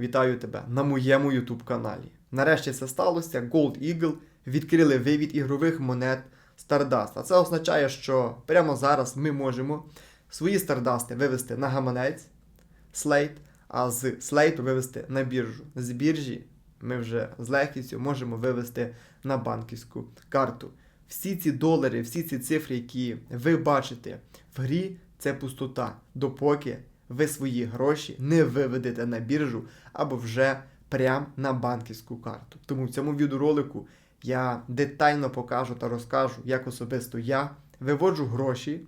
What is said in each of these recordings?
Вітаю тебе на моєму YouTube каналі. Нарешті це сталося. Gold Eagle відкрили вивід ігрових монет Stardust. А це означає, що прямо зараз ми можемо свої Stardust вивести на гаманець Slate, а з Slate вивести на біржу. З біржі ми вже з легкістю можемо вивести на банківську карту. Всі ці долари, всі ці цифри, які ви бачите в грі, це пустота, допоки ви свої гроші не виведете на біржу або вже прямо на банківську карту. Тому в цьому відеоролику я детально покажу та розкажу, як особисто я виводжу гроші,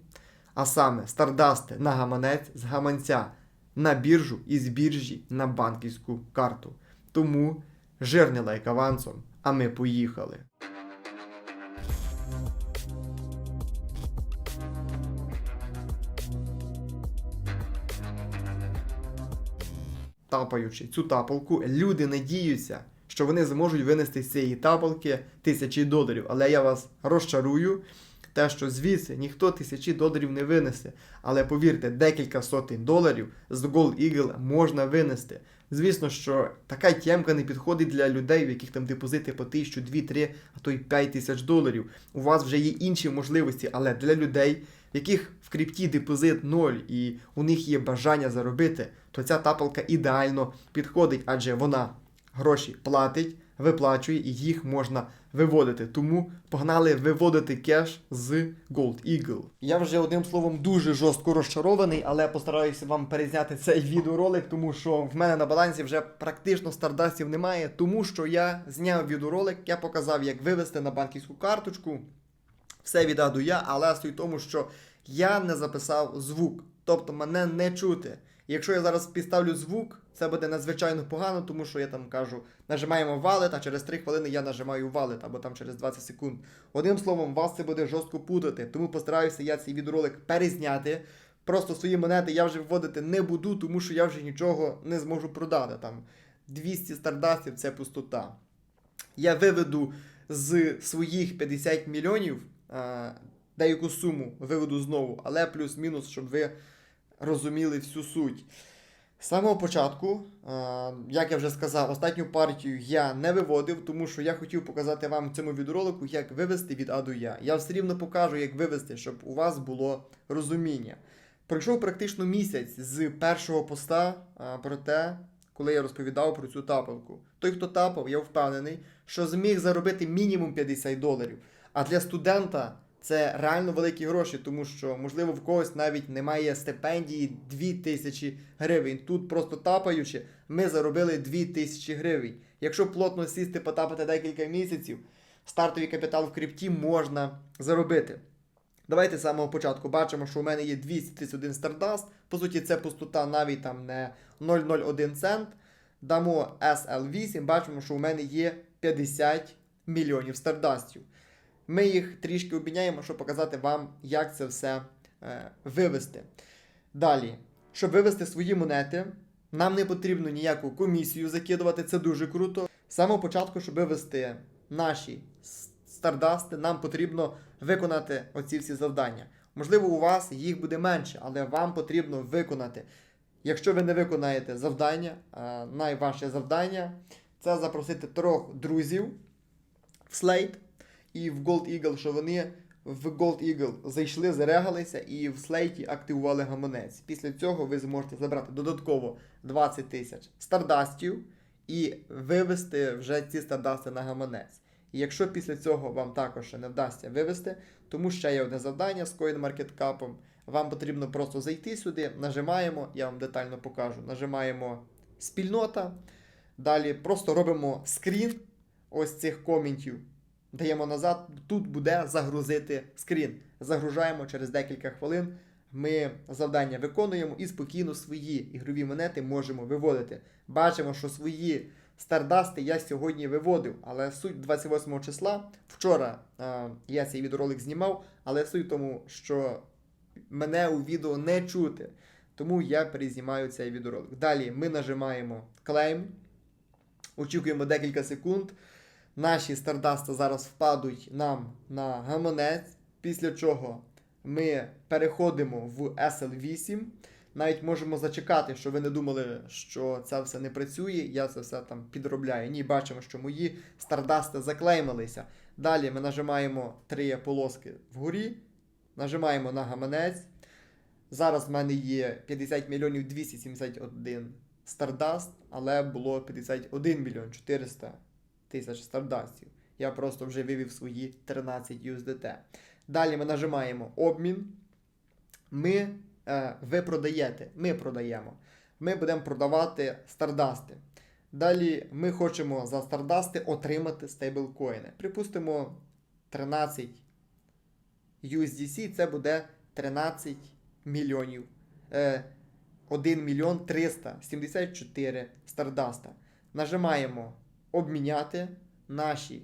а саме стардасти на гаманець з гаманця на біржу і з біржі на банківську карту. Тому жирний лайк авансом, а ми поїхали. Тапаючи цю тапалку, люди надіються, що вони зможуть винести з цієї тапалки тисячі доларів. Але я вас розчарую, те, що звідси ніхто тисячі доларів не винесе. Але повірте, декілька сотень доларів з Gold Eagle можна винести. Звісно, що така тємка не підходить для людей, в яких там депозити по тисячу, дві, три, а то й п'ять тисяч доларів. У вас вже є інші можливості, але для людей, в яких в крипті депозит ноль і у них є бажання заробити, то ця тапалка ідеально підходить, адже вона гроші платить, виплачує і їх можна виводити. Тому погнали виводити кеш з Gold Eagle. Я вже одним словом дуже жорстко розчарований, але постараюся вам перезняти цей відеоролик, тому що в мене на балансі вже практично стардастів немає, тому що я зняв відеоролик, я показав, як вивести на банківську карточку. Все від А до Я, але суть в тому, що я не записав звук, тобто мене не чути. Якщо я зараз підставлю звук, це буде надзвичайно погано, тому що я там кажу, нажимаємо валет, а через 3 хвилини я нажимаю валет, або там через 20 секунд. Одним словом, вас це буде жорстко путати, тому постараюся я цей відеоролик перезняти. Просто свої монети я вже вводити не буду, тому що я вже нічого не зможу продати. Там 200 стардастів це пустота. Я виведу з своїх 50 мільйонів деяку суму виведу знову, але плюс-мінус, щоб ви розуміли всю суть. З самого початку, е, як я вже сказав, останню партію я не виводив, тому що я хотів показати вам в цьому відеоролику, як вивести від А до Я. Я все рівно покажу, як вивести, щоб у вас було розуміння. Пройшов практично місяць з першого поста е, про те, коли я розповідав про цю тапалку. Той, хто тапав, я впевнений, що зміг заробити мінімум 50 доларів. А для студента це реально великі гроші, тому що, можливо, в когось навіть немає стипендії 2000 гривень. Тут просто тапаючи, ми заробили 2000 гривень. Якщо плотно сісти, потапати декілька місяців, стартовий капітал в крипті можна заробити. Давайте з самого початку бачимо, що у мене є 231 Stardust. По суті, це пустота навіть там не 0,01 цент. Дамо SL8, бачимо, що у мене є 50 мільйонів стардастів. Ми їх трішки обміняємо, щоб показати вам, як це все е, вивести. Далі, щоб вивести свої монети, нам не потрібно ніяку комісію закидувати, це дуже круто. З самого початку, щоб вивести наші стардасти, нам потрібно виконати оці всі завдання. Можливо, у вас їх буде менше, але вам потрібно виконати. Якщо ви не виконаєте завдання, е, найважче завдання це запросити трьох друзів в Slate і в Gold Eagle, що вони в Gold Eagle зайшли, зарегалися і в слейті активували гаманець. Після цього ви зможете забрати додатково 20 тисяч стардастів і вивести вже ці стардасти на гаманець. І якщо після цього вам також ще не вдасться вивести, тому ще є одне завдання з CoinMarketCap. Вам потрібно просто зайти сюди, нажимаємо, я вам детально покажу. Нажимаємо спільнота. Далі просто робимо скрін ось цих коментів. Даємо назад, тут буде загрузити скрін. Загружаємо через декілька хвилин. Ми завдання виконуємо і спокійно свої ігрові монети можемо виводити. Бачимо, що свої стардасти я сьогодні виводив, але суть 28 числа. Вчора е, я цей відеоролик знімав, але суть в тому, що мене у відео не чути. Тому я перезнімаю цей відеоролик. Далі ми нажимаємо Claim, очікуємо декілька секунд. Наші стардасти зараз впадуть нам на гаманець, після чого ми переходимо в SL8. навіть можемо зачекати, що ви не думали, що це все не працює, я це все там підробляю. Ні, бачимо, що мої стардасти заклеймилися. Далі ми нажимаємо три полоски вгорі, нажимаємо на гаманець. Зараз в мене є 50 мільйонів 271 стардаст, але було 51 мільйон 400 тисяч стардастів. Я просто вже вивів свої 13 USDT. Далі ми нажимаємо обмін. Ми, е, ви продаєте, ми продаємо. Ми будемо продавати стардасти. Далі ми хочемо за стардасти отримати стейблкоїни. Припустимо, 13 USDC це буде 13 мільйонів. Е, 1 мільйон 374 стардаста. Нажимаємо обміняти. Наші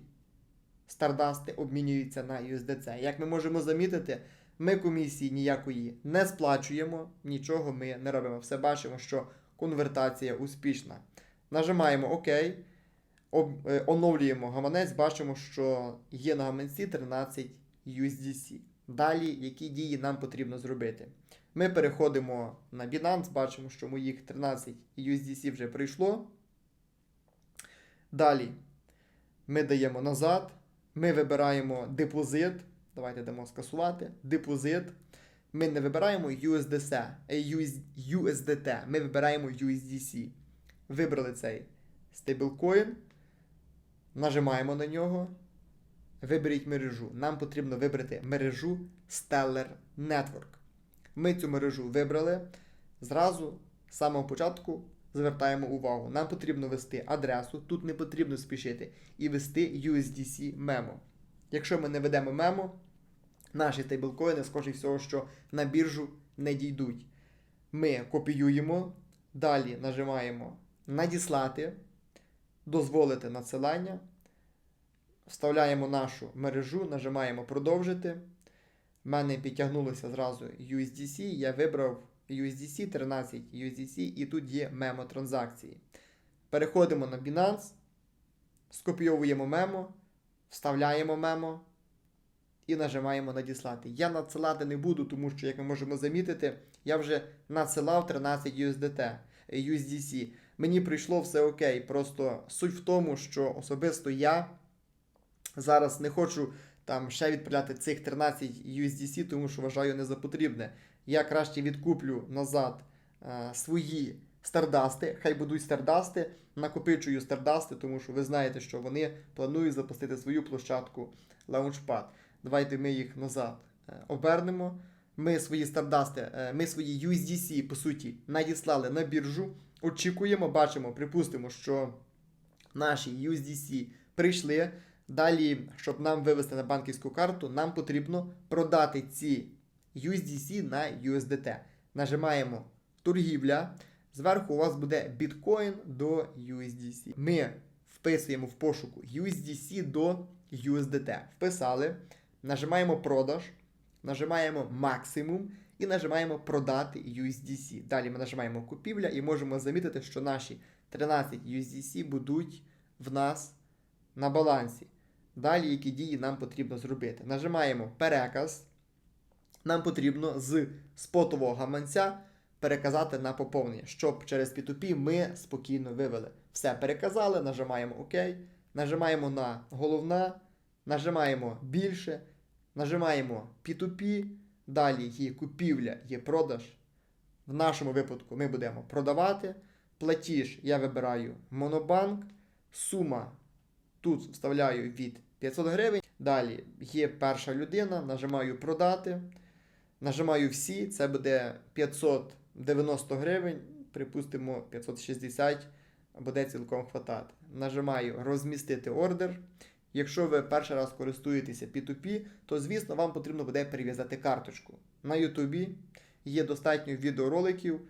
стардасти обмінюються на USDC. Як ми можемо замітити, ми комісії ніякої не сплачуємо, нічого ми не робимо. Все бачимо, що конвертація успішна. Нажимаємо ОК, об, е, оновлюємо гаманець, бачимо, що є на гаманці 13 USDC. Далі, які дії нам потрібно зробити? Ми переходимо на Binance, бачимо, що моїх 13 USDC вже прийшло. Далі ми даємо назад. Ми вибираємо депозит. Давайте дамо скасувати. Депозит. Ми не вибираємо USDC, USDT, ми вибираємо USDC. Вибрали цей стейблкоін. Нажимаємо на нього. Виберіть мережу. Нам потрібно вибрати мережу Stellar Network. Ми цю мережу вибрали. Зразу з самого початку звертаємо увагу. Нам потрібно ввести адресу, тут не потрібно спішити, і ввести USDC memo. Якщо ми не ведемо мемо, наші стейблкоїни, скоріше всього, що на біржу не дійдуть. Ми копіюємо, далі нажимаємо надіслати, дозволити надсилання, вставляємо нашу мережу, нажимаємо продовжити. В мене підтягнулося зразу USDC, я вибрав USDC 13 USDC і тут є мемо транзакції. Переходимо на Binance, скопійовуємо мемо, вставляємо мемо і нажимаємо надіслати. Я надсилати не буду, тому що, як ми можемо замітити, я вже надсилав 13 USDT, USDC. Мені прийшло все окей. Просто суть в тому, що особисто я зараз не хочу там ще відправляти цих 13 USDC, тому що вважаю не за потрібне. Я краще відкуплю назад е, свої стардасти, хай будуть стардасти, накопичую стардасти, тому що ви знаєте, що вони планують запустити свою площадку Launchpad. Давайте ми їх назад е, обернемо. Ми свої стардасти, е, ми свої USDC, по суті, надіслали на біржу. Очікуємо, бачимо, припустимо, що наші USDC прийшли. Далі, щоб нам вивести на банківську карту, нам потрібно продати ці USDC на USDT. Нажимаємо торгівля. Зверху у вас буде біткоін до USDC. Ми вписуємо в пошуку USDC до USDT. Вписали. Нажимаємо продаж, нажимаємо максимум і нажимаємо продати USDC. Далі ми нажимаємо купівля і можемо замітити, що наші 13 USDC будуть в нас на балансі. Далі, які дії нам потрібно зробити? Нажимаємо переказ. Нам потрібно з спотового гаманця переказати на поповнення, щоб через P2P ми спокійно вивели. Все, переказали, нажимаємо ОК, нажимаємо на головна, нажимаємо більше, нажимаємо P2P, далі є купівля, є продаж. В нашому випадку ми будемо продавати. Платіж я вибираю Монобанк. Сума тут вставляю від 500 гривень. Далі є перша людина, нажимаю продати. Нажимаю всі, це буде 590 гривень, припустимо 560 буде цілком хватати. Нажимаю розмістити ордер. Якщо ви перший раз користуєтеся P2P, то звісно вам потрібно буде перев'язати карточку. На YouTube є достатньо відеороликів,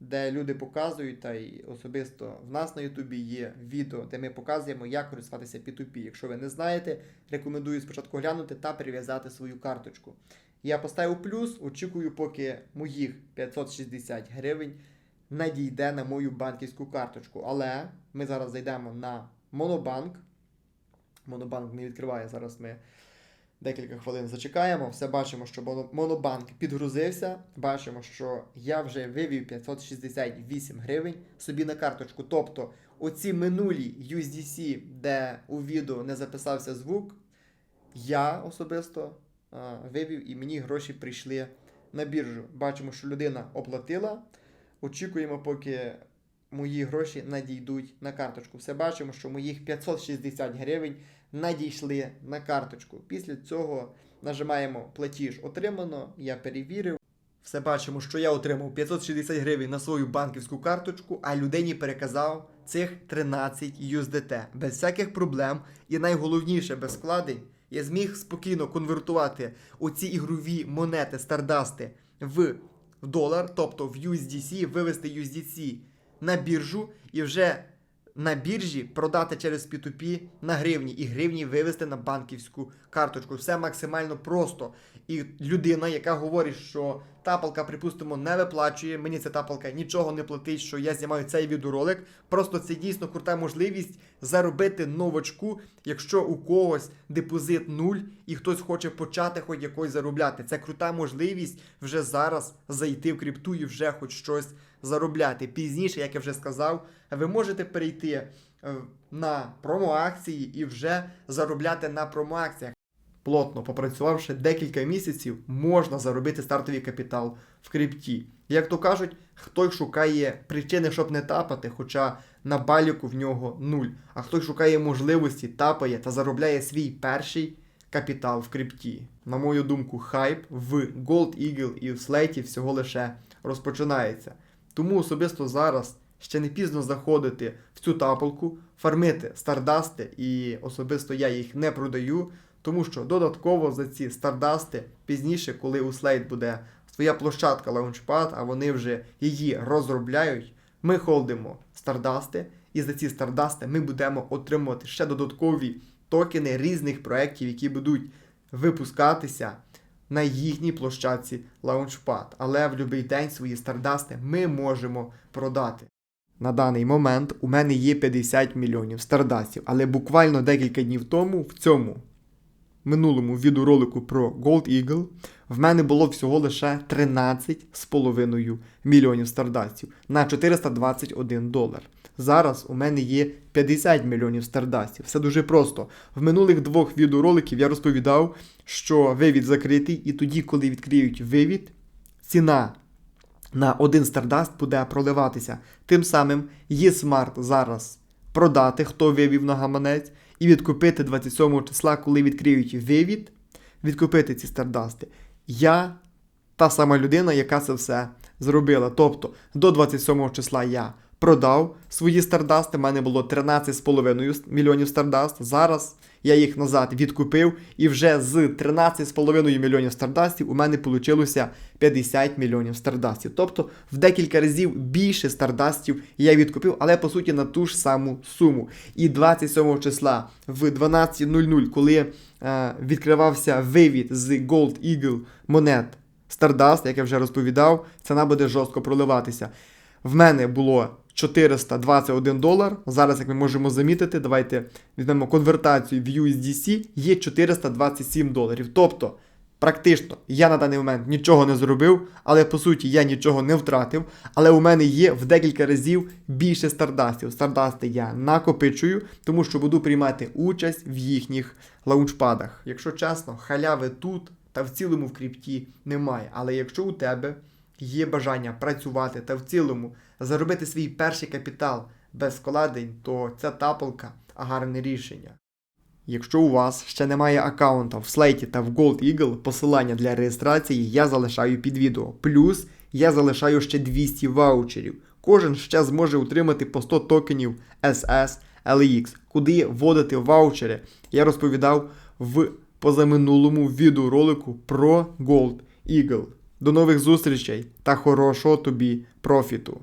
де люди показують, та й особисто в нас на YouTube є відео, де ми показуємо, як користуватися P2P. Якщо ви не знаєте, рекомендую спочатку глянути та перев'язати свою карточку. Я поставив плюс, очікую, поки моїх 560 гривень надійде на мою банківську карточку. Але ми зараз зайдемо на Монобанк. Монобанк не відкриває. Зараз ми Декілька хвилин зачекаємо, все бачимо, що монобанк підгрузився. Бачимо, що я вже вивів 568 гривень собі на карточку. Тобто, оці минулі USDC, де у відео не записався звук, я особисто вивів і мені гроші прийшли на біржу. Бачимо, що людина оплатила. Очікуємо, поки мої гроші надійдуть на карточку. Все бачимо, що моїх 560 гривень надійшли на карточку. Після цього нажимаємо платіж отримано. Я перевірив. Все бачимо, що я отримав 560 гривень на свою банківську карточку, а людині переказав цих 13 USDT. Без всяких проблем і найголовніше без складень. Я зміг спокійно конвертувати оці ігрові монети стардасти в долар, тобто в USDC, вивести USDC на біржу і вже на біржі продати через P2P на гривні і гривні вивести на банківську карточку. Все максимально просто. І людина, яка говорить, що тапалка, припустимо, не виплачує, мені ця тапалка нічого не платить, що я знімаю цей відеоролик. Просто це дійсно крута можливість заробити новачку, якщо у когось депозит нуль і хтось хоче почати хоч якось заробляти. Це крута можливість вже зараз зайти в крипту і вже хоч щось заробляти. Пізніше, як я вже сказав, ви можете перейти е, на промоакції і вже заробляти на промоакціях. Плотно попрацювавши декілька місяців, можна заробити стартовий капітал в крипті. Як то кажуть, хтось шукає причини, щоб не тапати, хоча на баліку в нього нуль. А хтось шукає можливості, тапає та заробляє свій перший капітал в крипті. На мою думку, хайп в Gold Eagle і в Слейті всього лише розпочинається. Тому особисто зараз ще не пізно заходити в цю тапалку, фармити стардасти, і особисто я їх не продаю, тому що додатково за ці стардасти пізніше, коли у Slate буде своя площадка Launchpad, а вони вже її розробляють, ми холдимо стардасти, і за ці стардасти ми будемо отримувати ще додаткові токени різних проєктів, які будуть випускатися на їхній площадці Launchpad. Але в будь-який день свої стардасти ми можемо продати. На даний момент у мене є 50 мільйонів стардастів, але буквально декілька днів тому в цьому минулому відеоролику про Gold Eagle в мене було всього лише 13,5 мільйонів стардастів на 421 долар. Зараз у мене є 50 мільйонів стардастів. Все дуже просто. В минулих двох відеороликів я розповідав, що вивід закритий, і тоді, коли відкриють вивід, ціна на один стардаст буде проливатися. Тим самим є смарт зараз продати, хто вивів на гаманець, і відкупити 27 числа, коли відкриють вивід, відкупити ці стардасти. Я та сама людина, яка це все зробила. Тобто до 27 числа я продав свої стардасти. У мене було 13,5 мільйонів стардаст. Зараз я їх назад відкупив, і вже з 13,5 мільйонів стардастів у мене вийшло 50 мільйонів стардастів. Тобто в декілька разів більше стардастів я відкупив, але по суті на ту ж саму суму. І 27 числа в 12.00, коли е, відкривався вивід з Gold Eagle монет Stardust, як я вже розповідав, ціна буде жорстко проливатися. В мене було 421 долар. Зараз, як ми можемо замітити, давайте візьмемо конвертацію в USDC, є 427 доларів. Тобто, практично, я на даний момент нічого не зробив, але по суті я нічого не втратив. Але у мене є в декілька разів більше стардастів. Стардасти я накопичую, тому що буду приймати участь в їхніх лаунчпадах. Якщо чесно, халяви тут та в цілому в крипті немає. Але якщо у тебе є бажання працювати та в цілому заробити свій перший капітал без вкладень, то ця тапалка гарне рішення. Якщо у вас ще немає аккаунта в Slate та в Gold Eagle, посилання для реєстрації я залишаю під відео. Плюс я залишаю ще 200 ваучерів. Кожен ще зможе отримати по 100 токенів SS LX, куди вводити ваучери. Я розповідав в позаминулому відеоролику про Gold Eagle. До нових зустрічей та хорошого тобі профіту!